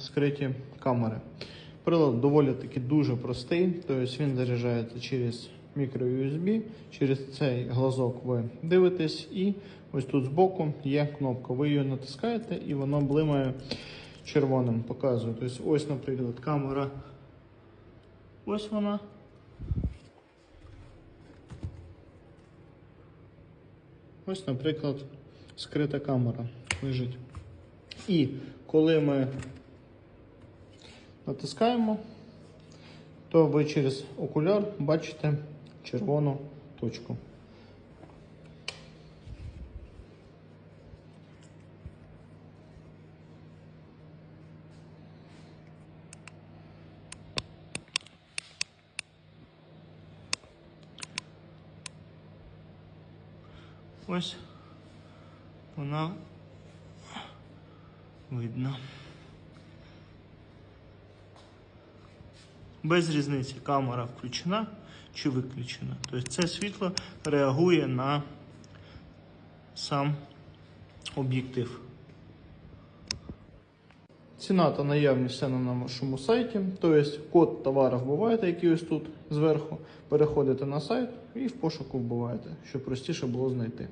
скриті камери. Прилад доволі таки дуже простий, тобто він заряджається через мікро-USB, через цей глазок ви дивитесь, і ось тут збоку є кнопка. Ви її натискаєте і воно блимає червоним, показує. Тобто, ось, наприклад, камера. Ось вона. Ось, наприклад, скрита камера лежить. І коли ми натискаємо, то ви через окуляр бачите червону точку. Ось вона видно. Без різниці камера включена чи виключена. Тобто це світло реагує на сам об'єктив. Ціна та наявність все на нашому сайті. Тобто код товару вбиваєте, який ось тут зверху. Переходите на сайт і в пошуку вбиваєте, щоб простіше було знайти.